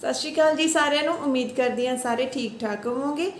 ਸਤਿ ਸ਼੍ਰੀ ਅਕਾਲ ਜੀ ਸਾਰਿਆਂ ਨੂੰ। ਉਮੀਦ ਕਰਦੀ ਹਾਂ ਸਾਰੇ ਠੀਕ ਠਾਕ ਹੋਵੋਗੇ।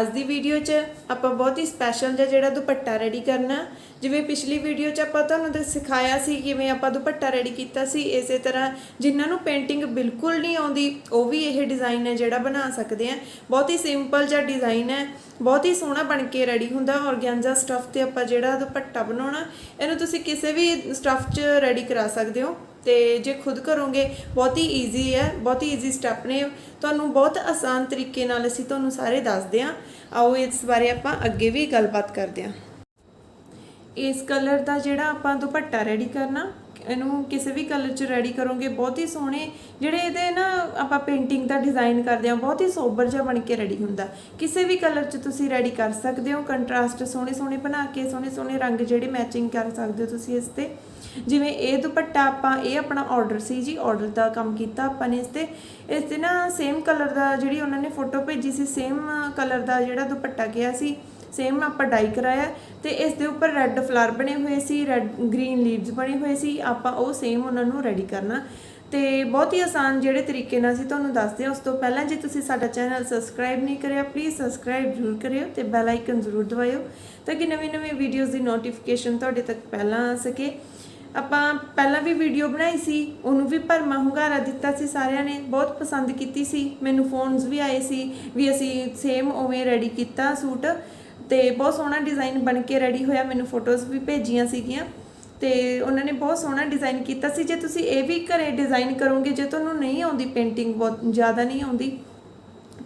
ਅੱਜ ਦੀ ਵੀਡੀਓ 'ਚ ਆਪਾਂ ਬਹੁਤ ਹੀ ਸਪੈਸ਼ਲ ਜਿਹਾ ਜਿਹੜਾ ਦੁਪੱਟਾ ਰੈਡੀ ਕਰਨਾ। ਜਿਵੇਂ ਪਿਛਲੀ ਵੀਡੀਓ 'ਚ ਆਪਾਂ ਤੁਹਾਨੂੰ ਦ- ਸਿਖਾਇਆ ਸੀ ਕਿਵੇਂ ਆਪਾਂ ਦੁਪੱਟਾ ਰੈਡੀ ਕੀਤਾ ਸੀ। ਇਸੇ ਤਰ੍ਹਾਂ ਜਿਨ੍ਹਾਂ ਨੂੰ ਪੇਂਟਿੰਗ ਬਿਲਕੁਲ ਨਹੀਂ ਆਉਂਦੀ, ਉਹ ਵੀ ਇਹ ਡਿਜ਼ਾਈਨ ਹੈ ਜਿਹੜਾ ਬਣਾ ਸਕਦੇ ਆ ਬਹੁਤ ਹੀ ਸਿੰਪਲ ਜਿਹਾ ਡਿਜ਼ਾਈਨ ਹੈ। ਬਹੁਤ ਹੀ ਸੋਹਣਾ ਬਣ ਕੇ ਰੈਡੀ ਹੁੰਦਾ। ਔਰਗੈਂਜ਼ਾ ਸਟਫ ਤੇ ਆਪਾਂ ਜਿਹੜਾ ਦੁਪੱਟਾ ਬਣਾਉਣਾ, ਇਹਨੂੰ ਤੁਸੀਂ ਕਿਸੇ ਵੀ ਸਟਫ 'ਚ ਰੈਡੀ ਕਰਾ ਸਕਦੇ ਹੋ। ਤੇ ਜੇ ਖੁਦ ਕਰੋਗੇ, ਬਹੁਤ ਹੀ ਈਜ਼ੀ ਹੈ, ਬਹੁਤ ਹੀ ਈਜ਼ੀ ਸਟੈਪ ਨੇ। ਤੁਹਾਨੂੰ ਬਹੁਤ ਆਸਾਨ ਤਰੀਕੇ ਨਾਲ ਅਸੀਂ ਤੁਹਾਨੂੰ ਸਾਰੇ ਦੱਸਦੇ ਹਾਂ। ਆਓ ਇਸ ਬਾਰੇ ਆਪਾਂ ਅੱਗੇ ਵੀ ਗੱਲਬਾਤ ਕਰਦੇ ਹਾਂ। ਇਸ ਕਲਰ ਦਾ ਜਿਹੜਾ ਆਪਾਂ ਦੁਪੱਟਾ ਰੈਡੀ ਕਰਨਾ ਇਹਨੂੰ ਕਿਸੇ ਵੀ ਕਲਰ 'ਚ ਰੈਡੀ ਕਰੋਗੇ, ਬਹੁਤ ਹੀ ਸੋਹਣੇ ਜਿਹੜੇ ਇਹਦੇ ਨਾ ਆਪਾਂ ਪੇਂਟਿੰਗ ਦਾ ਡਿਜ਼ਾਈਨ ਕਰਦੇ ਹਾਂ, ਬਹੁਤ ਹੀ ਸੋਬਰ ਜਿਹਾ ਬਣ ਕੇ ਰੈਡੀ ਹੁੰਦਾ। ਕਿਸੇ ਵੀ ਕਲਰ 'ਚ ਤੁਸੀਂ ਰੈਡੀ ਕਰ ਸਕਦੇ ਹੋ ਕੰਟਰਾਸਟ ਸੋਹਣੇ ਸੋਹਣੇ ਬਣਾ ਕੇ ਸੋਹਣੇ ਸੋਹਣੇ ਰੰਗ ਜਿਹੜੇ ਮੈਚਿੰਗ ਕਰ ਸਕਦੇ ਹੋ ਤੁਸੀਂ ਇਸ ਤੇ। ਜਿਵੇਂ ਇਹ ਦੁਪੱਟਾ ਆਪਾਂ, ਇਹ ਆਪਣਾ ਆਰਡਰ ਸੀ ਜੀ ਆਰਡਰ ਦਾ ਕੰਮ ਕੀਤਾ ਆਪਾਂ ਨੇ ਇਸ ਤੇ। ਇਸ ਤੇ ਨਾ ਸੇਮ ਕਲਰ ਦਾ ਜਿਹੜੀ ਉਹਨਾਂ ਨੇ ਫੋਟੋ ਭੇਜੀ ਸੀ ਸੇਮ ਕਲਰ ਦਾ ਜਿਹੜਾ ਦੁਪੱਟਾ ਗਿਆ ਸੀ ਸੇਮ ਆਪਾਂ ਡਾਈ ਕਰਾਇਆ ਤੇ ਇਸ ਦੇ ਉੱਪਰ ਰੈੱਡ ਫਲਾਰ ਬਣੇ ਹੋਏ ਸੀ ਰੈੱਡ ਗ੍ਰੀਨ ਲੀਵਸ ਬਣੇ ਹੋਏ ਸੀ, ਆਪਾਂ ਉਹ ਸੇਮ ਉਹਨਾਂ ਨੂੰ ਰੈਡੀ ਕਰਨਾ। ਤੇ ਬਹੁਤ ਹੀ ਆਸਾਨ ਜਿਹੜੇ ਤਰੀਕੇ ਨਾਲ ਅਸੀਂ ਤੁਹਾਨੂੰ ਦੱਸਦੇ ਹਾਂ, ਉਸ ਤੋਂ ਪਹਿਲਾਂ ਜੇ ਤੁਸੀਂ ਸਾਡਾ ਚੈਨਲ ਸਬਸਕ੍ਰਾਈਬ ਨਹੀਂ ਕਰਿਆ ਪਲੀਜ਼ ਸਬਸਕ੍ਰਾਈਬ ਜ਼ਰੂਰ ਕਰਿਓ ਤੇ ਬੈਲ ਆਈਕਨ ਜ਼ਰੂਰ ਦਬਾਇਓ ਤਾਂ ਕਿ ਨਵੀਂ-ਨਵੀਂ ਵੀਡੀਓਜ਼ ਦੀ ਨੋਟੀਫਿਕੇਸ਼ਨ ਤੁਹਾਡੇ ਤੱਕ ਪਹਿਲਾਂ ਆ ਸਕੇ। ਆਪਾਂ ਪਹਿਲਾਂ ਵੀ ਵੀਡੀਓ ਬਣਾਈ ਸੀ, ਉਹਨੂੰ ਵੀ ਭਰਮਾ ਹੁੰਗਾਰਾ ਦਿੱਤਾ ਸੀ ਸਾਰਿਆਂ ਨੇ, ਬਹੁਤ ਪਸੰਦ ਕੀਤੀ ਸੀ, ਮੈਨੂੰ ਫੋਨਸ ਵੀ ਆਏ ਸੀ ਵੀ ਅਸੀਂ ਸੇਮ ਉਵੇਂ ਰੈਡੀ ਕੀਤਾ ਸੂਟ। ਤੇ ਬਹੁਤ ਸੋਹਣਾ ਡਿਜ਼ਾਈਨ ਬਣ ਕੇ ਰੈਡੀ ਹੋਇਆ, ਮੈਨੂੰ ਫੋਟੋਜ਼ ਵੀ ਭੇਜੀਆਂ ਸੀਗੀਆਂ। ਤੇ ਉਹਨਾਂ ਨੇ ਬਹੁਤ ਸੋਹਣਾ ਡਿਜ਼ਾਈਨ ਕੀਤਾ ਸੀ। ਜੇ ਤੁਸੀਂ ਇਹ ਵੀ ਘਰੇ ਡਿਜ਼ਾਈਨ ਕਰੋਗੇ, ਜੇ ਤੁਹਾਨੂੰ ਨਹੀਂ ਆਉਂਦੀ ਪੇਂਟਿੰਗ ਬਹੁਤ ਜ਼ਿਆਦਾ ਨਹੀਂ ਆਉਂਦੀ,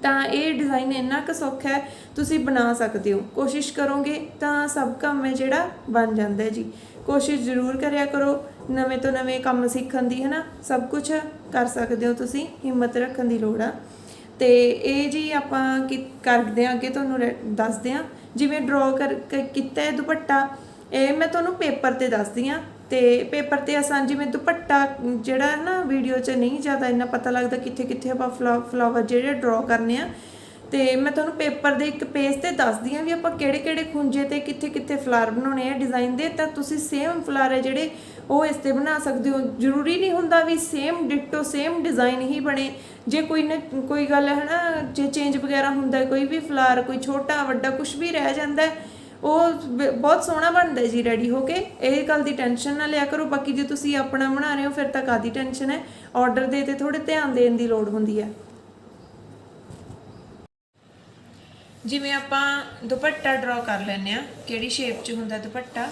ਤਾਂ ਇਹ ਡਿਜ਼ਾਈਨ ਇੰਨਾ ਕੁ ਸੌਖਾ ਹੈ, ਤੁਸੀਂ ਬਣਾ ਸਕਦੇ ਹੋ। ਕੋਸ਼ਿਸ਼ ਕਰੋਗੇ ਤਾਂ ਸਭ ਕੰਮ ਹੈ ਜਿਹੜਾ ਬਣ ਜਾਂਦਾ ਹੈ ਜੀ। ਕੋਸ਼ਿਸ਼ ਜ਼ਰੂਰ ਕਰਿਆ ਕਰੋ। ਨਵੇਂ ਤੋਂ ਨਵੇਂ ਕੰਮ ਸਿੱਖਣ ਦੀ ਹੈ ਨਾ ਸਭ ਕੁਝ ਕਰ ਸਕਦੇ ਹੋ ਤੁਸੀਂ, ਹਿੰਮਤ ਰੱਖਣ ਦੀ ਲੋੜ ਆ। ਤੇ ਇਹ ਜੀ ਆਪਾਂ ਕੀ ਕਰਦੇ ਆ ਅੱਗੇ ਤੁਹਾਨੂੰ ਰੈ- ਦੱਸਦੇ ਆ ਜਿਵੇਂ ਡਰਾ ਕਰ ਕ- ਕੀਤਾ ਹੈ ਦੁਪੱਟਾ, ਇਹ ਮੈਂ ਤੁਹਾਨੂੰ ਪੇਪਰ ਤੇ ਦੱਸਦੀ ਆ ਤੇ ਪੇਪਰ ਤੇ ਆਸਾਨ ਜਿਵੇਂ ਦੁਪੱਟਾ, ਜਿਹੜਾ ਨਾ ਵੀਡੀਓ 'ਚ ਨਹੀਂ ਜ਼ਿਆਦਾ ਇੰਨਾ ਪਤਾ ਲੱਗਦਾ ਕਿੱਥੇ ਕਿੱਥੇ ਆਪਾਂ ਫਲਾਵਰ ਜਿਹੜੇ ਡਰਾ ਕਰਨੇ ਆ। ਤੇ ਮੈਂ ਤੁਹਾਨੂੰ ਪੇਪਰ ਦੇ ਇੱਕ ਪੇਜ ਤੇ ਦੱਸਦੀ ਆ ਵੀ ਆਪਾਂ ਕਿਹੜੇ ਕਿਹੜੇ ਖੁੰਝੇ ਤੇ ਕਿੱਥੇ ਕਿੱਥੇ ਫਲਾਰ ਬਣਾਉਣੇ ਆ ਡਿਜ਼ਾਈਨ ਦੇ। ਤਾਂ ਤੁਸੀਂ ਸੇਮ ਫਲਾਰ ਹੈ ਜਿਹੜੇ ਉਹ ਇਸ ਤੇ ਬਣਾ ਸਕਦੇ ਹੋ। ਜ਼ਰੂਰੀ ਨਹੀਂ ਹੁੰਦਾ ਵੀ ਸੇਮ ਡਿਟੋ ਸੇਮ ਡਿਜ਼ਾਈਨ ਹੀ ਬਣੇ। ਜੇ ਕੋਈ ਨਾ, ਕੋਈ ਗੱਲ ਹੈ ਨਾ, ਜੇ ਚੇਂਜ ਵਗੈਰਾ ਹੁੰਦਾ, ਕੋਈ ਵੀ ਫਲਾਰ ਕੋਈ ਛੋਟਾ, ਵੱਡਾ ਕੁਝ ਵੀ ਰਹਿ ਜਾਂਦਾ ਉਹ ਬਹੁਤ ਸੋਹਣਾ ਬਣਦਾ ਜੀ ਰੈਡੀ ਹੋ ਕੇ। ਇਹ ਗੱਲ ਦੀ ਟੈਨਸ਼ਨ ਨਾ ਲਿਆ ਕਰੋ। ਬਾਕੀ ਜੇ ਤੁਸੀਂ ਆਪਣਾ ਬਣਾ ਰਹੇ ਹੋ, ਫਿਰ ਤਾਂ ਕਾਦੀ ਟੈਨਸ਼ਨ ਹੈ? ਆਰਡਰ ਦੇ ਤੇ ਥੋੜੇ ਧਿਆਨ ਦੇਣ ਦੀ ਲੋੜ ਹੁੰਦੀ ਹੈ। ਜਿਵੇਂ ਆਪਾਂ ਦੁਪੱਟਾ ਡਰਾ ਕਰ ਲੈਨੇ ਆ ਕਿਹੜੀ ਸ਼ੇਪ 'ਚ ਹੁੰਦਾ ਦੁਪੱਟਾ?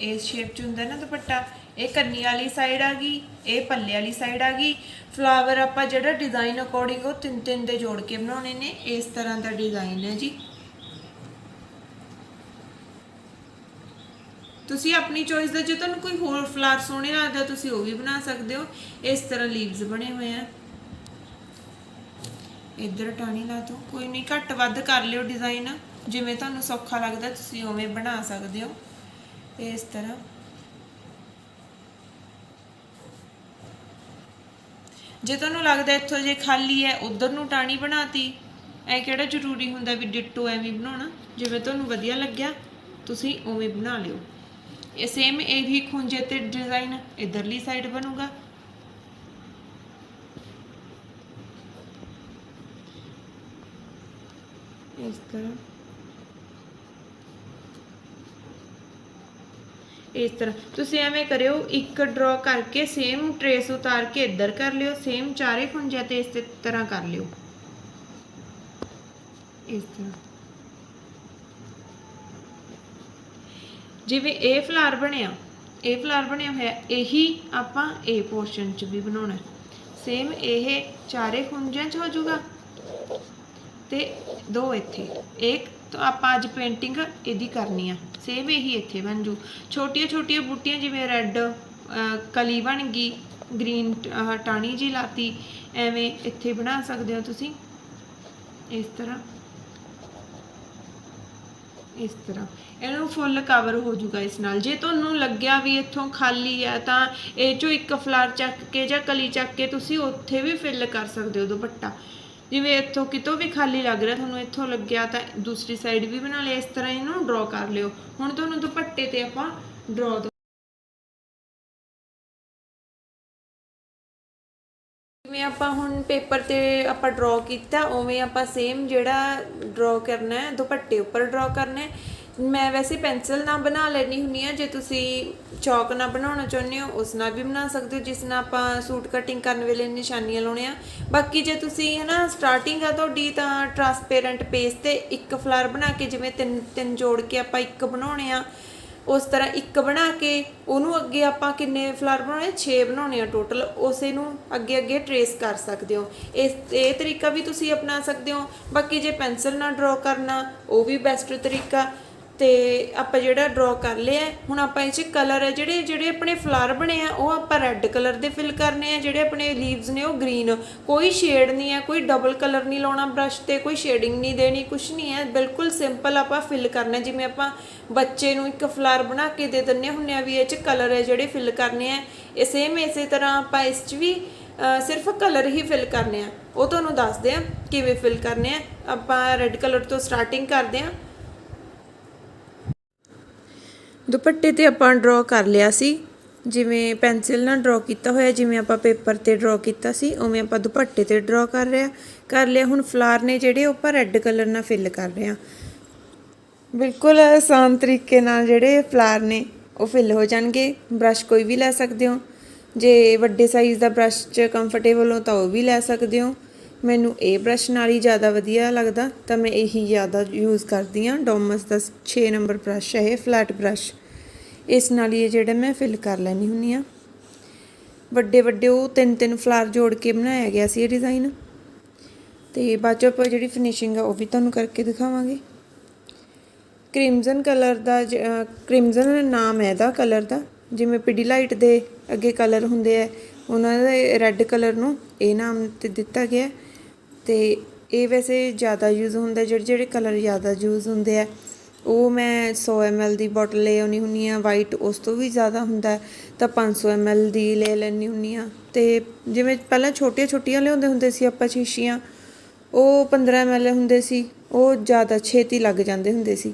ਇਸ ਸ਼ੇਪ 'ਚ ਹੁੰਦਾ ਨਾ ਦੁਪੱਟਾ। ਇਹ ਕੰਨੀ ਵਾਲੀ ਸਾਈਡ ਆ ਗਈ, ਇਹ ਪੱਲੇ ਵਾਲੀ ਸਾਈਡ ਆ ਗਈ। ਫਲਾਵਰ ਆਪਾਂ ਜਿਹੜਾ ਡਿਜ਼ਾਈਨ ਅਕੋਰਡਿੰਗ ਉਹ ਤਿੰਨ ਤਿੰਨ ਦੇ ਜੋੜ ਕੇ ਬਣਾਉਣੇ ਨੇ, ਇਸ ਤਰ੍ਹਾਂ ਦਾ ਡਿਜ਼ਾਈਨ ਹੈ ਜੀ। ਤੁਸੀਂ ਆਪਣੀ ਚੋਇਸ ਦਾ, ਜੇ ਤੁਹਾਨੂੰ ਕੋਈ ਹੋਰ ਫਲਾਵਰ ਸੋਹਣੇ ਲੱਗਦਾ ਤੁਸੀਂ ਉਹ ਵੀ ਬਣਾ ਸਕਦੇ ਹੋ। ਇਸ ਤਰ੍ਹਾਂ ਲੀਵਸ ਬਣੇ ਹੋਏ ਆ। ਇੱਧਰ ਟਾਣੀ ਲਾ ਦੋ ਕੋਈ ਨਹੀਂ, ਘੱਟ ਵੱਧ ਕਰ ਲਿਓ ਡਿਜ਼ਾਈਨ ਜਿਵੇਂ ਤੁਹਾਨੂੰ ਸੌਖਾ ਲੱਗਦਾ, ਤੁਸੀਂ ਉਵੇਂ ਬਣਾ ਸਕਦੇ ਹੋ। ਇਸ ਤਰ੍ਹਾਂ। ਜੇ ਤੁਹਾਨੂੰ ਲੱਗਦਾ ਇੱਥੋਂ ਜੇ ਖਾਲੀ ਹੈ, ਉਧਰ ਨੂੰ ਟਾਣੀ ਬਣਾਤੀ ਐ ਕਿਹੜਾ ਜ਼ਰੂਰੀ ਹੁੰਦਾ ਵੀ ਡਿਟੋ ਐਵੇਂ ਬਣਾਉਣਾ? ਜਿਵੇਂ ਤੁਹਾਨੂੰ ਵਧੀਆ ਲੱਗਿਆ, ਤੁਸੀਂ ਉਵੇਂ ਬਣਾ ਲਿਓ। ਇਹ ਸੇਮ ਇਹ ਵੀ ਖੁੰਝੇ ਤੇ ਡਿਜ਼ਾਈਨ ਇਧਰਲੀ ਸਾਈਡ ਬਣੂਗਾ। ਇਸ ਤਰ੍ਹਾਂ। ਇਸ ਤਰ੍ਹਾਂ। ਤੁਸੀਂ ਐਵੇਂ ਕਰਿਓ, ਇੱਕ ਡਰਾ ਕਰਕੇ ਸੇਮ ਟ੍ਰੇਸ ਉਤਾਰ ਕੇ ਇੱਧਰ ਕਰ ਲਿਓ ਸੇਮ ਚਾਰੇ ਖੁੰਝੇ ਤੇ ਇਸ ਤਰ੍ਹਾਂ ਕਰ ਲਿਓ। ਇਸ ਤਰ੍ਹਾਂ। ਜਿਵੇਂ ਇਹ ਫਲਾਰ ਬਣਿਆ, ਇਹ ਫਲਾਰ ਬਣਿਆ ਹੋਇਆ, ਇਹੀ ਆਪਾਂ ਇਹ ਪੋਰਸ਼ਨ 'ਚ ਵੀ ਬਣਾਉਣਾ। ਸੇਮ ਇਹ ਚਾਰੇ ਖੁੰਝਿਆਂ 'ਚ ਹੋ ਜਾਊਗਾ। ਤੇ ਦੋ ਇੱਥੇ। ਇੱਕ ਤਾਂ ਆਪਾਂ ਅੱਜ ਪੇਂਟਿੰਗ ਇਹਦੀ ਕਰਨੀ ਆ। ਸੇਮ ਇਹੀ ਇੱਥੇ ਬਣ ਜੂ। ਛੋਟੀਆਂ ਛੋਟੀਆਂ ਬੂਟੀਆਂ ਜਿਵੇਂ ਰੈੱਡ ਕਲੀ ਬਣ ਗਈ, ਗ੍ਰੀਨ ਟਾਣੀ ਜੀ ਲਾਤੀ, ਐਵੇਂ ਇੱਥੇ ਬਣਾ ਸਕਦੇ ਹੋ ਤੁਸੀਂ। ਇਸ ਤਰ੍ਹਾਂ। ਇਸ ਤਰ੍ਹਾਂ। ਇਹਨੂੰ ਫੁੱਲ ਕਵਰ ਹੋ ਜਾਊਗਾ ਇਸ ਨਾਲ। ਜੇ ਤੁਹਾਨੂੰ ਲੱਗਿਆ ਵੀ ਇੱਥੋਂ ਖਾਲੀ ਆ, ਤਾਂ ਇਹ ਚੋਂ ਇੱਕ ਫਲਾਰ ਚੱਕ ਕੇ ਜਾਂ ਕਲੀ ਚੱਕ ਕੇ ਤੁਸੀਂ ਉੱਥੇ ਵੀ ਫਿਲ ਕਰ ਸਕਦੇ ਹੋ ਦੁਪੱਟਾ। ਜਿਵੇਂ ਇੱਥੋਂ ਕਿਤੋਂ ਵੀ ਖਾਲੀ ਲੱਗ ਰਿਹਾ, ਤੁਹਾਨੂੰ ਇੱਥੋਂ ਲੱਗਿਆ ਤਾਂ ਦੂਸਰੀ ਸਾਈਡ ਵੀ ਬਣਾ ਲਿਆ, ਇਸ ਤਰ੍ਹਾਂ ਇਹਨੂੰ ਡਰਾ ਕਰ ਲਿਓ। ਹੁਣ ਤੁਹਾਨੂੰ ਦੁਪੱਟੇ ਤੇ ਆਪਾਂ ਡਰਾ ਜਿਵੇਂ ਆਪਾਂ ਹੁਣ ਪੇਪਰ ਤੇ ਆਪਾਂ ਡਰਾ ਕੀਤਾ, ਉਵੇਂ ਆਪਾਂ ਸੇਮ ਜਿਹੜਾ ਡਰਾ ਕਰਨਾ ਹੈ, ਦੁਪੱਟੇ ਉੱਪਰ ਡਰਾ ਕਰਨਾ ਹੈ। ਮੈਂ ਵੈਸੇ ਪੈਨਸਲ ਨਾਲ ਬਣਾ ਲੈਣੀ ਹੁੰਨੀ ਆ ਜੇ ਤੁਸੀਂ ਚੌਕ ਨਾਲ ਬਣਾਉਣਾ ਚਾਹੁੰਦੇ ਹੋ, ਉਸ ਨਾਲ ਵੀ ਬਣਾ ਸਕਦੇ ਹੋ, ਜਿਸ ਨਾਲ ਆਪਾਂ ਸੂਟ ਕਟਿੰਗ ਕਰਨ ਵੇਲੇ ਨਿਸ਼ਾਨੀਆਂ ਲਾਉਣੇ ਆ। ਬਾਕੀ ਜੇ ਤੁਸੀਂ ਹਨਾ ਸਟਾਰਟਿੰਗ ਆ ਤੁਹਾਡੀ, ਤਾਂ ਟਰਾਂਸਪੇਰੈਂਟ ਪੇਜ ਤੇ ਇੱਕ ਫਲਾਰ ਬਣਾ ਕੇ, ਜਿਵੇਂ ਤਿੰਨ ਤਿੰਨ ਜੋੜ ਕੇ ਆਪਾਂ ਇੱਕ ਬਣਾਉਣੇ ਆ, ਉਸ ਤਰ੍ਹਾਂ ਇੱਕ ਬਣਾ ਕੇ, ਉਹਨੂੰ ਅੱਗੇ ਆਪਾਂ ਕਿੰਨੇ ਫਲਾਰ ਬਣਾਉਣੇ 6 ਬਣਾਉਣੇ ਆ ਟੋਟਲ ਉਸੇ ਨੂੰ ਅੱਗੇ ਅੱਗੇ ਟਰੇਸ ਕਰ ਸਕਦੇ ਹੋ। ਇਸ, ਇਹ ਤਰੀਕਾ ਵੀ ਤੁਸੀਂ ਅਪਣਾ ਸਕਦੇ ਹੋ। ਬਾਕੀ ਜੇ ਪੈਨਸਲ ਨਾਲ ਡਰਾ ਕਰਨਾ, ਉਹ ਵੀ ਬੈਸਟ ਤਰੀਕਾ। ਤੇ ਆਪਾਂ ਜਿਹੜਾ ਡਰਾ ਕਰ ਲਿਆ, ਹੁਣ ਆਪਾਂ ਇਹ ਚ ਕਲਰ ਹੈ ਜਿਹੜੇ ਜਿਹੜੇ ਆਪਣੇ ਫਲਾਰ ਬਣੇ ਆ, ਉਹ ਆਪਾਂ ਰੈੱਡ ਕਲਰ ਦੇ ਫਿਲ ਕਰਨੇ ਆ, ਜਿਹੜੇ ਆਪਣੇ ਲੀਵਸ ਨੇ ਉਹ ਗ੍ਰੀਨ ਕੋਈ ਸ਼ੇਡ ਨਹੀਂ ਹੈ ਕੋਈ ਡਬਲ ਕਲਰ ਨਹੀਂ ਲਾਉਣਾ ਬ੍ਰਸ਼ ਤੇ, ਕੋਈ ਸ਼ੇਡਿੰਗ ਨਹੀਂ ਦੇਣੀ ਕੁਝ ਨਹੀਂ ਹੈ ਬਿਲਕੁਲ ਸਿੰਪਲ ਆਪਾਂ ਫਿਲ ਕਰਨਾ ਜਿਵੇਂ ਆਪਾਂ ਬੱਚੇ ਨੂੰ ਇੱਕ ਫਲਾਰ ਬਣਾ ਕੇ ਦੇ ਦਿੰਨੇ ਹੁੰਨੇ ਆ ਵੀ ਇਹ ਚ ਕਲਰ ਹੈ ਜਿਹੜੇ ਫਿਲ ਕਰਨੇ ਆ। ਇਹ ਸੇਮ ਇਸੇ ਤਰ੍ਹਾਂ ਆਪਾਂ ਇਸ ਚ ਵੀ ਸਿਰਫ ਕਲਰ ਹੀ ਫਿਲ ਕਰਨੇ ਆ। ਉਹ ਤੁਹਾਨੂੰ ਦੱਸਦੇ ਆ ਕਿਵੇਂ ਫਿਲ ਕਰਨੇ ਆ। ਆਪਾਂ ਰੈੱਡ ਕਲਰ ਤੋਂ ਸਟਾਰਟਿੰਗ ਕਰਦੇ ਆ। ਦੁਪੱਟੇ ਤੇ ਆਪਾਂ ਡਰਾ ਕਰ ਲਿਆ ਸੀ। ਜਿਵੇਂ ਪੈਨਸਿਲ ਨਾਲ ਡਰਾ ਕੀਤਾ ਹੋਇਆ, ਜਿਵੇਂ ਆਪਾਂ ਪੇਪਰ ਤੇ ਡਰਾ ਕੀਤਾ ਸੀ, ਉਵੇਂ ਆਪਾਂ ਦੁਪੱਟੇ ਤੇ ਡਰਾ ਕਰ ਰਿਹਾ ਕਰ ਲਿਆ, ਹੁਣ ਫਲਾਰ ਨੇ ਜਿਹੜੇ ਉਹ ਆਪਾਂ ਰੈੱਡ ਕਲਰ ਨਾਲ ਫਿਲ ਕਰ ਰਹੇ ਆ ਬਿਲਕੁਲ ਆਸਾਨ ਤਰੀਕੇ ਨਾਲ ਜਿਹੜੇ ਫਲਾਰ ਨੇ ਉਹ ਫਿਲ ਹੋ ਜਾਣਗੇ। ਬ੍ਰਸ਼ ਕੋਈ ਵੀ ਲੈ ਸਕਦੇ ਹੋ। ਜੇ ਵੱਡੇ ਸਾਈਜ਼ ਦਾ ਬ੍ਰਸ਼ 'ਚ ਕੰਫਰਟੇਬਲ ਹੋ ਤਾਂ ਉਹ ਵੀ ਲੈ ਸਕਦੇ ਹੋ। ਮੈਨੂੰ ਇਹ ਬ੍ਰਸ਼ ਨਾਲ ਹੀ ਜ਼ਿਆਦਾ ਵਧੀਆ ਲੱਗਦਾ। ਤਾਂ ਮੈਂ ਇਹੀ ਜ਼ਿਆਦਾ ਯੂਜ਼ ਕਰਦੀ ਹਾਂ। ਡੋਮਸ ਦਾ 6 ਨੰਬਰ ਬ੍ਰਸ਼ ਹੈ ਇਹ ਫਲੈਟ ਬ੍ਰਸ਼ ਇਸ ਨਾਲ ਹੀ ਇਹ ਜਿਹੜਾ ਮੈਂ ਫਿਲ ਕਰ ਲੈਣੀ ਹੁੰਨੀ ਆ ਵੱਡੇ ਵੱਡੇ ਉਹ ਤਿੰਨ ਤਿੰਨ ਫਲਾਰ ਜੋੜ ਕੇ ਬਣਾਇਆ ਗਿਆ ਸੀ ਇਹ ਡਿਜ਼ਾਈਨ ਤੇ ਬਾਅਦ 'ਚ ਆਪਾਂ ਜਿਹੜੀ ਫਿਨਿਸ਼ਿੰਗ ਆ ਉਹ ਵੀ ਤੁਹਾਨੂੰ ਕਰਕੇ ਦਿਖਾਵਾਂਗੇ। ਕ੍ਰਿਮਜ਼ਨ ਕਲਰ ਦਾ ਕ੍ਰਿਮਜ਼ਨ ਨਾਮ ਹੈ ਇਹਦਾ ਕਲਰ ਦਾ। ਜਿਵੇਂ ਪਿਡੀਲਾਈਟ ਦੇ ਅੱਗੇ ਕਲਰ ਹੁੰਦੇ ਆ, ਉਹਨਾਂ ਦੇ ਰੈੱਡ ਕਲਰ ਨੂੰ ਇਹ ਨਾਮ ਤੇ ਦਿੱਤਾ ਗਿਆ। ਹੈ। ਤੇ ਇਹ ਵੈਸੇ ਜ਼ਿਆਦਾ ਯੂਜ਼ ਹੁੰਦਾ ਜਿਹੜੇ ਜਿਹੜੇ ਕਲਰ ਜ਼ਿਆਦਾ ਯੂਜ਼ ਹੁੰਦੇ ਆ ਉਹ ਮੈਂ 100 ml ਦੀ ਬੋਟਲ ਲੈ ਆਉਣੀ ਹੁੰਨੀ ਆ ਵਾਈਟ ਉਸ ਤੋਂ ਵੀ ਜ਼ਿਆਦਾ ਹੁੰਦਾ ਹੈ, ਤਾਂ 500 ml ਦੀ ਲੈ ਲੈਣੀ ਹੁੰਨੀ ਆ ਤੇ ਜਿਵੇਂ ਪਹਿਲਾਂ ਛੋਟੀਆਂ ਛੋਟੀਆਂ ਲਿਆਉਂਦੇ ਹੁੰਦੇ ਸੀ ਆਪਾਂ ਸ਼ੀਸ਼ੀਆਂ ਉਹ 15 ml ਹੁੰਦੇ ਸੀ ਉਹ ਜ਼ਿਆਦਾ ਛੇਤੀ ਲੱਗ ਜਾਂਦੇ ਹੁੰਦੇ ਸੀ।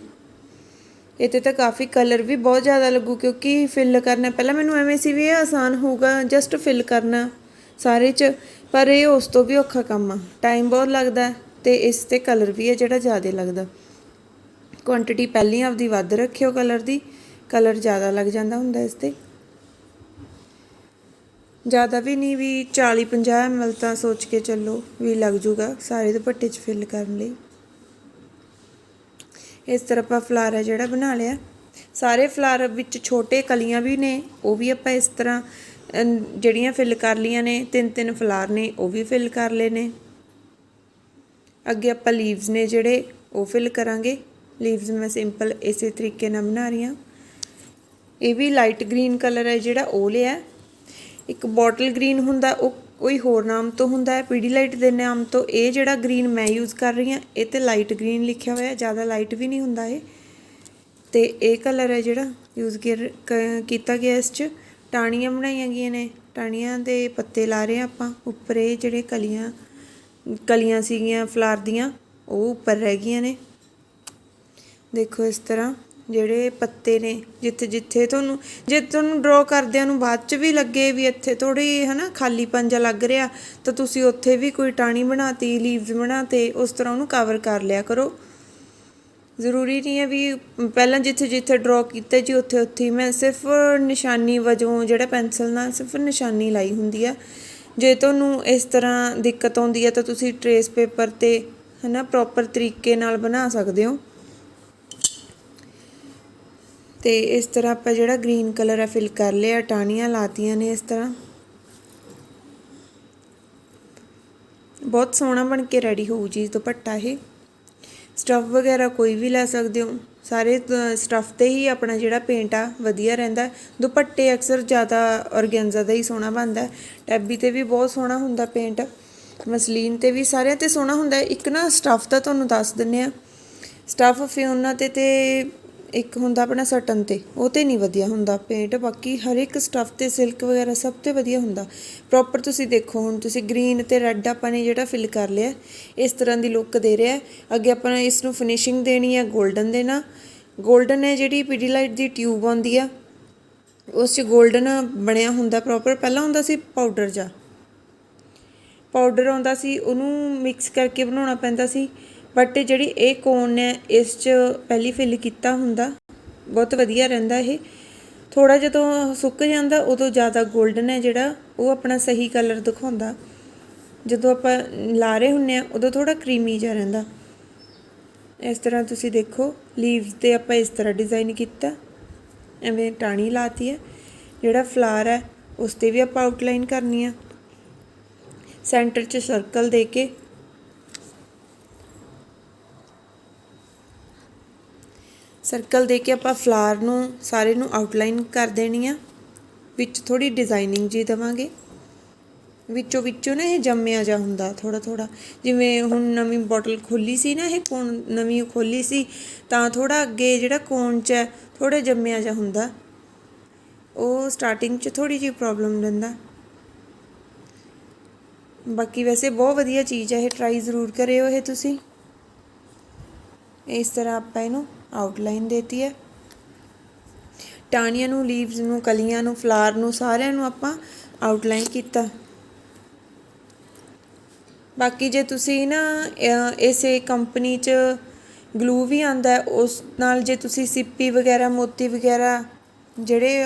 ਇਹਤੇ ਤਾਂ ਕਾਫੀ ਕਲਰ ਵੀ ਬਹੁਤ ਜ਼ਿਆਦਾ ਲੱਗੂ ਕਿਉਂਕਿ ਫਿਲ ਕਰਨਾ ਪਹਿਲਾਂ ਮੈਨੂੰ ਐਵੇਂ ਸੀ ਵੀ ਇਹ ਆਸਾਨ ਹੋਊਗਾ ਜਸਟ ਫਿਲ ਕਰਨਾ ਸਾਰੇ ਚ ਪਰ ਇਹ ਉਸ ਤੋਂ ਵੀ ਔਖਾ ਕੰਮ ਆ। ਟਾਈਮ ਬਹੁਤ ਲੱਗਦਾ ਹੈ ਤੇ ਇਸ ਤੇ ਕਲਰ ਵੀ ਹੈ ਜਿਹੜਾ ਜ਼ਿਆਦਾ ਲੱਗਦਾ। ਕੁਆਂਟੀਟੀ ਪਹਿਲੀ ਆਪਦੀ ਵੱਧ ਰੱਖਿਓ ਕਲਰ ਦੀ ਕਲਰ ਜ਼ਿਆਦਾ ਲੱਗ ਜਾਂਦਾ ਹੁੰਦਾ ਇਸ ਤੇ। ਜ਼ਿਆਦਾ ਵੀ ਨਹੀਂ, ਵੀ 40 50 ml ਤਾਂ ਸੋਚ ਕੇ ਚੱਲੋ ਵੀ ਲੱਗ ਜੂਗਾ ਸਾਰੇ ਦੁਪੱਟੇ 'ਚ ਫਿਲ ਕਰਨ ਲਈ। ਇਸ ਤਰ੍ਹਾਂ ਆਪਾਂ ਫਲਾਰ ਹੈ ਜਿਹੜਾ ਬਣਾ ਲਿਆ। ਸਾਰੇ ਫਲਾਰ ਵਿੱਚ ਛੋਟੇ ਕਲੀਆਂ ਵੀ ਨੇ, ਉਹ ਵੀ ਆਪਾਂ ਇਸ ਤਰ੍ਹਾਂ ਜਿਹੜੀਆਂ ਫਿਲ ਕਰ ਲੀਆਂ ਨੇ, ਤਿੰਨ ਤਿੰਨ ਫਲਾਰ ਨੇ, ਉਹ ਵੀ ਫਿਲ ਕਰ ਲਏ ਨੇ। ਅੱਗੇ ਆਪਾਂ ਲੀਵਸ ਨੇ ਜਿਹੜੇ, ਉਹ ਫਿਲ ਕਰਾਂਗੇ। ਲੀਵਸ ਮੈਂ ਸਿੰਪਲ ਇਸੇ ਤਰੀਕੇ ਨਾਲ ਬਣਾ ਰਹੀ ਹਾਂ। ਇਹ ਵੀ ਲਾਈਟ ਗ੍ਰੀਨ ਕਲਰ ਹੈ ਜਿਹੜਾ ਉਹ ਲਿਆ ਇੱਕ ਬੋਟਲ ਗ੍ਰੀਨ ਹੁੰਦਾ, ਉਹ ਕੋਈ ਹੋਰ ਨਾਮ ਤੋਂ ਹੁੰਦਾ ਹੈ ਪੀਡੀਲਾਈਟ ਦੇ ਨਾਮ ਤੋਂ। ਇਹ ਜਿਹੜਾ ਗ੍ਰੀਨ ਮੈਂ ਯੂਜ਼ ਕਰ ਰਹੀ ਹਾਂ, ਇਹ ਤੇ ਲਾਈਟ ਗ੍ਰੀਨ ਲਿਖਿਆ ਹੋਇਆ ਜ਼ਿਆਦਾ ਲਾਈਟ ਵੀ ਨਹੀਂ ਹੁੰਦਾ ਇਹ। ਤੇ ਇਹ ਕਲਰ ਹੈ ਜਿਹੜਾ ਯੂਜ਼ ਕੀਤਾ ਗਿਆ ਇਸ 'ਚ। ਟਾਣੀਆਂ ਬਣਾਈਆਂ ਗਈਆਂ ਨੇ। ਟਾਣੀਆਂ ਦੇ ਪੱਤੇ ਲਾ ਰਹੇ ਹਾਂ ਆਪਾਂ। ਉੱਪਰ ਇਹ ਜਿਹੜੇ ਕਲੀਆਂ ਕਲੀਆਂ ਸੀਗੀਆਂ ਫਲਾਰ ਦੀਆਂ, ਉਹ ਉੱਪਰ ਰਹਿ ਗਈਆਂ ਨੇ। ਦੇਖੋ ਇਸ ਤਰ੍ਹਾਂ ਜਿਹੜੇ ਪੱਤੇ ਨੇ, ਜਿੱਥੇ ਜਿੱਥੇ ਤੁਹਾਨੂੰ ਜੇ ਤੁਹਾਨੂੰ ਡਰਾ ਕਰਦਿਆਂ ਨੂੰ ਬਾਅਦ ਚ ਵੀ ਲੱਗੇ ਵੀ ਇੱਥੇ ਥੋੜੀ ਹਨਾ ਖਾਲੀ ਪੰਜਾ ਲੱਗ ਰਿਹਾ, ਤਾਂ ਤੁਸੀਂ ਉੱਥੇ ਵੀ ਕੋਈ ਟਾਣੀ ਬਣਾਤੀ ਲੀਵਸ ਬਣਾਤੇ, ਉਸ ਤਰ੍ਹਾਂ ਉਹਨੂੰ ਕਵਰ ਕਰ ਲਿਆ ਕਰੋ। ਜ਼ਰੂਰੀ ਨਹੀਂ ਹੈ ਵੀ ਪਹਿਲਾਂ ਜਿੱਥੇ ਜਿੱਥੇ ਡਰਾ ਕੀਤਾ ਜੀ, ਉੱਥੇ ਉੱਥੇ ਹੀ ਮੈਂ ਸਿਰਫ ਨਿਸ਼ਾਨੀ ਵਜੋਂ ਜਿਹੜਾ ਪੈਨਸਲ ਨਾਲ ਸਿਰਫ ਨਿਸ਼ਾਨੀ ਲਾਈ ਹੁੰਦੀ ਆ। ਜੇ ਤੁਹਾਨੂੰ ਇਸ ਤਰ੍ਹਾਂ ਦਿੱਕਤ ਆਉਂਦੀ ਹੈ ਤਾਂ ਤੁਸੀਂ ਟਰੇਸ ਪੇਪਰ ਤੇ, ਹਨਾ ਪ੍ਰੋਪਰ ਤਰੀਕੇ ਨਾਲ ਬਣਾ ਸਕਦੇ ਹੋ। ਤੇ ਇਸ ਤਰ੍ਹਾਂ ਆਪਾਂ ਜਿਹੜਾ ਗ੍ਰੀਨ ਕਲਰ ਆ ਫਿਲ ਕਰ ਲਿਆ ਟਾਣੀਆਂ ਲਾਤੀਆਂ ਨੇ ਇਸ ਤਰ੍ਹਾਂ। ਬਹੁਤ ਸੋਹਣਾ ਬਣ ਕੇ ਰੈਡੀ ਹੋਊ ਜੀ ਦੁਪੱਟਾ ਇਹ। ਸਟਫ ਵਗੈਰਾ ਕੋਈ ਵੀ ਲੈ ਸਕਦੇ ਹੋ। ਸਾਰੇ ਸਟਫ ਤੇ ਹੀ ਆਪਣਾ ਜਿਹੜਾ ਪੇਂਟ ਆ, ਵਧੀਆ ਰਹਿੰਦਾ। ਦੁਪੱਟੇ ਅਕਸਰ ਜ਼ਿਆਦਾ ਔਰਗੈਂਜ਼ਾ ਦਾ ਹੀ ਸੋਹਣਾ ਬਣਦਾ। ਟੈਬੀ ਤੇ ਵੀ ਬਹੁਤ ਸੋਹਣਾ ਹੁੰਦਾ ਪੇਂਟ ਮਸਲੀਨ ਤੇ ਵੀ ਸਾਰਿਆਂ ਤੇ ਸੋਹਣਾ ਹੁੰਦਾ। ਇੱਕ ਨਾ ਸਟਫ ਦਾ ਤੁਹਾਨੂੰ ਦੱਸ ਦਿੰਨੇ ਆ ਸਟਫ ਫਿਓਨਾ ਤੇ ਤੇ ਇੱਕ ਹੁੰਦਾ ਆਪਣਾ ਸਟਨ ਤੇ, ਉਹ ਤੇ ਨਹੀਂ ਵਧੀਆ ਹੁੰਦਾ ਪੇਂਟ ਬਾਕੀ ਹਰ ਇੱਕ ਸਟਫ ਤੇ ਸਿਲਕ ਵਗੈਰਾ ਸਭ ਤੇ ਵਧੀਆ ਹੁੰਦਾ। ਪ੍ਰੋਪਰ ਤੁਸੀਂ ਦੇਖੋ ਹੁਣ ਤੁਸੀਂ ਗ੍ਰੀਨ ਤੇ ਰੈੱਡ ਆਪਾਂ ਨੇ ਜਿਹੜਾ ਫਿਲ ਕਰ ਲਿਆ, ਇਸ ਤਰ੍ਹਾਂ ਦੀ ਲੁੱਕ ਦੇ ਰਿਹਾ। ਅੱਗੇ ਆਪਾਂ ਨੇ ਇਸ ਨੂੰ ਫਿਨਿਸ਼ਿੰਗ ਦੇਣੀ ਹੈ 골ਡਨ ਦੇਣਾ। 골ਡਨ ਹੈ ਜਿਹੜੀ ਪੀਡੀਲਾਈਟ ਦੀ ਟਿਊਬ ਆਉਂਦੀ ਆ, ਉਸ 'ਚ 골ਡਨ ਬਣਿਆ ਹੁੰਦਾ ਪ੍ਰੋਪਰ ਪਹਿਲਾਂ ਹੁੰਦਾ ਸੀ ਪਾਊਡਰ ਜਾਂ ਪਾਊਡਰ ਆਉਂਦਾ ਸੀ, ਉਹਨੂੰ ਮਿਕਸ ਕਰਕੇ ਬਣਾਉਣਾ ਪੈਂਦਾ ਸੀ। ਬਟ ਜਿਹੜੀ ਇਹ ਕੋਨ ਹੈ ਇਸ 'ਚ ਪਹਿਲੀ ਫਿਲ ਕੀਤਾ ਹੁੰਦਾ। ਬਹੁਤ ਵਧੀਆ ਰਹਿੰਦਾ ਇਹ। ਥੋੜਾ ਜਦੋਂ ਸੁੱਕ ਜਾਂਦਾ, ਉਦੋਂ ਜ਼ਿਆਦਾ 골ਡਨ ਹੈ ਜਿਹੜਾ, ਉਹ ਆਪਣਾ ਸਹੀ ਕਲਰ ਦਿਖਾਉਂਦਾ। ਜਦੋਂ ਆਪਾਂ ਲਾ ਰਹੇ ਹੁੰਨੇ ਆ ਉਦੋਂ ਥੋੜਾ ਕਰੀਮੀ ਜਿਹਾ ਰਹਿੰਦਾ। ਇਸ ਤਰ੍ਹਾਂ ਤੁਸੀਂ ਦੇਖੋ ਲੀਵਸ ਤੇ ਆਪਾਂ ਇਸ ਤਰ੍ਹਾਂ ਡਿਜ਼ਾਈਨ ਕੀਤਾ। ਐਵੇਂ ਟਾਣੀ ਲਾਤੀ ਹੈ। ਜਿਹੜਾ ਫਲਾਰ ਹੈ, ਉਸ ਤੇ ਵੀ ਆਪਾਂ ਆਊਟਲਾਈਨ ਕਰਨੀ ਆ ਸੈਂਟਰ 'ਚ ਸਰਕਲ ਦੇ ਕੇ ਸਰਕਲ ਦੇ ਕੇ ਆਪਾਂ ਫਲਾਰ ਨੂੰ, ਸਾਰੇ ਨੂੰ ਆਊਟਲਾਈਨ ਕਰ ਦੇਣੀ ਆ। ਵਿੱਚ ਥੋੜੀ ਡਿਜ਼ਾਈਨਿੰਗ ਜੀ ਦੇਵਾਂਗੇ। ਵਿੱਚੋਂ ਵਿੱਚੋਂ ਨਾ ਇਹ ਜੰਮਿਆ ਜਾ ਹੁੰਦਾ ਥੋੜਾ ਥੋੜਾ ਜਿਵੇਂ ਹੁਣ ਨਵੀਂ ਬੋਟਲ ਖੋਲੀ ਸੀ ਨਾ, ਇਹ ਕੋਣ ਨਵੀਂ ਖੋਲੀ ਸੀ, ਤਾਂ ਥੋੜਾ ਅੱਗੇ ਜਿਹੜਾ ਕੋਣ ਚ ਹੈ ਥੋੜਾ ਜੰਮਿਆ ਜਾ ਹੁੰਦਾ। ਉਹ ਸਟਾਰਟਿੰਗ ਚ ਥੋੜੀ ਜਿਹੀ ਪ੍ਰੋਬਲਮ ਰਹਿੰਦਾ। ਬਾਕੀ ਵੈਸੇ ਬਹੁਤ ਵਧੀਆ ਚੀਜ਼ ਹੈ, ਇਹ ਟਰਾਈ ਜ਼ਰੂਰ ਕਰਿਓ ਇਹ ਤੁਸੀਂ। ਇਸ ਤਰ੍ਹਾਂ ਆਪਾਂ ਇਹਨੂੰ ਆਊਟਲਾਈਨ ਦੇਤੀ ਹੈ। ਟਾਹਣੀਆਂ ਨੂੰ ਲੀਵਸ ਨੂੰ, ਕਲੀਆਂ ਨੂੰ ਫਲਾਰ ਨੂੰ ਸਾਰਿਆਂ ਨੂੰ ਆਪਾਂ ਆਊਟਲਾਈਨ ਕੀਤਾ। ਬਾਕੀ ਜੇ ਤੁਸੀਂ ਨਾ ਇਸੇ ਕੰਪਨੀ 'ਚ ਗਲੂ ਵੀ ਆਂਦਾ ਉਸ ਨਾਲ ਜੇ ਤੁਸੀਂ ਸਿੱਪੀ ਵਗੈਰਾ, ਮੋਤੀ ਵਗੈਰਾ ਜਿਹੜੇ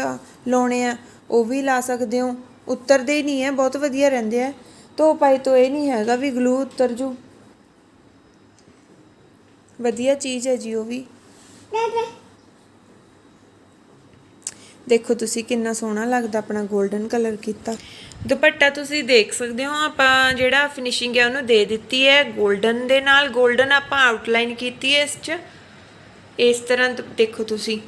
ਲਾਉਣੇ ਆ, ਉਹ ਵੀ ਲਾ ਸਕਦੇ ਹੋ। ਉਤਰਦੇ ਹੀ ਨਹੀਂ ਹੈ, ਬਹੁਤ ਵਧੀਆ ਰਹਿੰਦੇ ਆ। ਧੋ ਪਾਈ ਤੋਂ ਇਹ ਨਹੀਂ ਹੈਗਾ ਵੀ ਗਲੂ ਉਤਰ ਜੂ। ਵਧੀਆ ਚੀਜ਼ ਹੈ ਜੀ ਉਹ ਵੀ। ਦੇਖੋ, ਤੁਸੀਂ ਕਿੰਨਾ ਸੋਹਣਾ ਲੱਗਦਾ ਆਪਣਾ 골ਡਨ ਕਲਰ ਕੀਤਾ। ਦੁਪੱਟਾ ਤੁਸੀਂ ਦੇਖ ਸਕਦੇ ਹੋ, ਆਪਾਂ ਜਿਹੜਾ ਫਿਨਿਸ਼ਿੰਗ ਹੈ ਉਹਨੂੰ ਦੇ ਦਿੱਤੀ ਹੈ। 골ਡਨ ਦੇ ਨਾਲ 골ਡਨ ਆਪਾਂ ਆਊਟਲਾਈਨ ਕੀਤੀ ਹੈ ਇਸ 'ਚ। ਇਸ ਤਰ੍ਹਾਂ ਦੇਖੋ ਤੁਸੀਂ।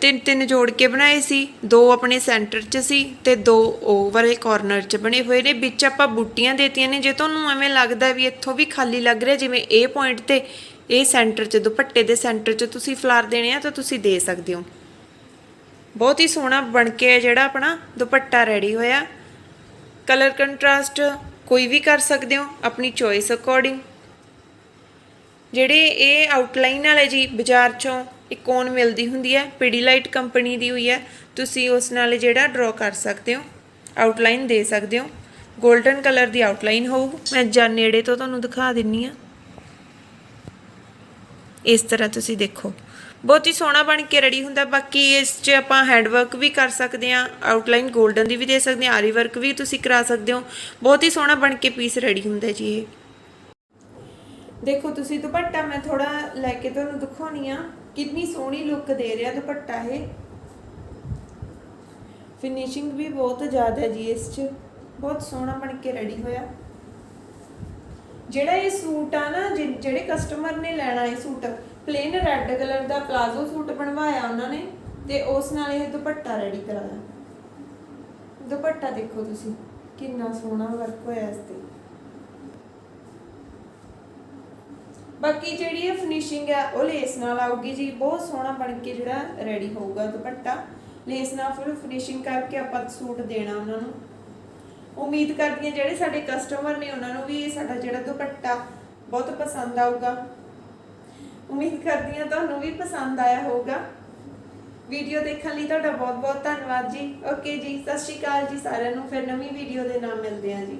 ਤਿੰਨ ਤਿੰਨ ਜੋੜ ਕੇ ਬਣਾਏ ਸੀ। ਦੋ ਆਪਣੇ ਸੈਂਟਰ 'ਚ ਸੀ ਤੇ ਦੋ ਉਹ ਵਾਲੇ ਕਾਰਨਰ 'ਚ ਬਣੇ ਹੋਏ ਨੇ। ਵਿੱਚ ਆਪਾਂ ਬੁੱਟੀਆਂ ਦੇਤੀਆਂ ਨੇ। ਜੇ ਤੁਹਾਨੂੰ ਐਵੇਂ ਲੱਗਦਾ ਵੀ ਇੱਥੋਂ ਵੀ ਖਾਲੀ ਲੱਗ ਰਿਹਾ, ਜਿਵੇਂ ਇਹ ਪੁਆਇੰਟ ਤੇ ਇਹ ਸੈਂਟਰ 'ਚ, ਦੁਪੱਟੇ ਦੇ ਸੈਂਟਰ 'ਚ ਤੁਸੀਂ ਫਲਾਰ ਦੇਣੇ ਆ ਤਾਂ ਤੁਸੀਂ ਦੇ ਸਕਦੇ ਹੋ। ਬਹੁਤ ਹੀ ਸੋਹਣਾ ਬਣ ਕੇ ਜਿਹੜਾ ਆਪਣਾ ਦੁਪੱਟਾ ਰੈਡੀ ਹੋਇਆ। ਕਲਰ ਕੰਟਰਾਸਟ ਕੋਈ ਵੀ ਕਰ ਸਕਦੇ ਹੋ, ਆਪਣੀ ਚੋਇਸ ਅਕੋਰਡਿੰਗ ਜਿਹੜੇ ਇਹ ਆਊਟਲਾਈਨ ਵਾਲੇ ਜੀ ਬਾਜ਼ਾਰ ਚੋਂ ਇੱਕ ਕੋਨ ਮਿਲਦੀ ਹੁੰਦੀ ਹੈ ਪੀਡੀਲਾਈਟ ਕੰਪਨੀ ਦੀ ਹੋਈ ਹੈ, ਤੁਸੀਂ ਉਸ ਨਾਲ ਜਿਹੜਾ ਡਰਾ ਕਰ ਸਕਦੇ ਹੋ ਆਊਟਲਾਈਨ ਦੇ ਸਕਦੇ ਹੋ। 골ਡਨ ਕਲਰ ਦੀ ਆਊਟਲਾਈਨ ਹੋਊ। ਮੈਂ ਜਾਂ ਨੇੜੇ ਤੋਂ ਤੁਹਾਨੂੰ ਦਿਖਾ ਦਿੰਨੀ ਆ। ਇਸ ਤਰ੍ਹਾਂ ਤੁਸੀਂ ਦੇਖੋ। ਬਹੁਤ ਹੀ ਸੋਹਣਾ ਬਣ ਕੇ ਰੈਡੀ ਹੁੰਦਾ। ਬਾਕੀ ਇਸ 'ਚ ਆਪਾਂ ਹੈਂਡ ਵਰਕ ਵੀ ਕਰ ਸਕਦੇ ਆ ਆਊਟਲਾਈਨ 골ਡਨ ਦੀ ਵੀ ਦੇ ਸਕਦੇ ਆ ਆਰੀ ਵਰਕ ਵੀ ਤੁਸੀਂ ਕਰਾ ਸਕਦੇ ਹੋ। ਬਹੁਤ ਹੀ ਸੋਹਣਾ ਬਣ ਕੇ ਪੀਸ ਰੈਡੀ ਹੁੰਦਾ ਜੀ ਇਹ। ਦੇਖੋ, ਤੁਸੀਂ ਦੁਪੱਟਾ ਮੈਂ ਥੋੜਾ ਲੈ ਕੇ ਤੁਹਾਨੂੰ ਦਿਖਾਉਣੀ ਆ ਕਿੰਨੀ ਸੋਹਣੀ ਲੁੱਕ ਦੇ ਰਿਹਾ ਦੁਪੱਟਾ ਇਹ। ਫਿਨਿਸ਼ਿੰਗ ਵੀ ਬਹੁਤ ਜ਼ਿਆਦਾ ਜੀ ਇਸ 'ਚ। ਬਹੁਤ ਸੋਹਣਾ ਬਣ ਕੇ ਰੈਡੀ ਹੋਇਆ। ਜਿਹੜਾ ਇਹ ਸੂਟ ਆ ਨਾ, ਜਿ- ਜਿਹੜੇ ਕਸਟਮਰ ਨੇ ਲੈਣਾ ਇਹ ਸੂਟ ਪਲੇਨ ਰੈੱਡ ਕਲਰ ਦਾ ਪਲਾਜ਼ੋ ਸੂਟ ਬਣਵਾਇਆ ਉਹਨਾਂ ਨੇ, ਤੇ ਉਸ ਨਾਲ ਇਹ ਦੁਪੱਟਾ ਰੈਡੀ ਕਰਾਇਆ ਦੁਪੱਟਾ ਦੇਖੋ ਤੁਸੀਂ, ਕਿੰਨਾ ਸੋਹਣਾ ਵਰਕ ਹੋਇਆ ਇਸ ਤੇ। ਬਾਕੀ ਜਿਹੜੀ ਇਹ ਫਿਨਿਸ਼ਿੰਗ ਹੈ ਉਹ ਲੇਸ ਨਾਲ ਆਊਗੀ ਜੀ, ਬਹੁਤ ਸੋਹਣਾ ਬਣ ਕੇ ਜਿਹੜਾ ਰੈਡੀ ਹੋਊਗਾ ਦੁਪੱਟਾ। ਲੇਸ ਨਾਲ ਫੁੱਲ ਫਿਨਿਸ਼ਿੰਗ ਕਰਕੇ ਆਪਾਂ ਸੂਟ ਦੇਣਾ ਉਹਨਾਂ ਨੂੰ। ਉਮੀਦ ਕਰਦੀ ਹਾਂ ਜਿਹੜੇ ਸਾਡੇ ਕਸਟਮਰ ਨੇ ਉਹਨਾਂ ਨੂੰ ਵੀ ਇਹ ਸਾਡਾ ਜਿਹੜਾ ਦੁਪੱਟਾ ਬਹੁਤ ਪਸੰਦ ਆਊਗਾ। ਉਮੀਦ ਕਰਦੀ ਹਾਂ ਤੁਹਾਨੂੰ ਵੀ ਪਸੰਦ ਆਇਆ ਹੋਊਗਾ। ਵੀਡੀਓ ਦੇਖਣ ਲਈ ਤੁਹਾਡਾ ਬਹੁਤ ਬਹੁਤ ਧੰਨਵਾਦ ਜੀ। ਓਕੇ ਜੀ, ਸਤਿ ਸ਼੍ਰੀ ਅਕਾਲ ਜੀ ਸਾਰਿਆਂ ਨੂੰ। ਫਿਰ ਨਵੀਂ ਵੀਡੀਓ ਦੇ ਨਾਲ ਮਿਲਦੇ ਹਾਂ ਜੀ।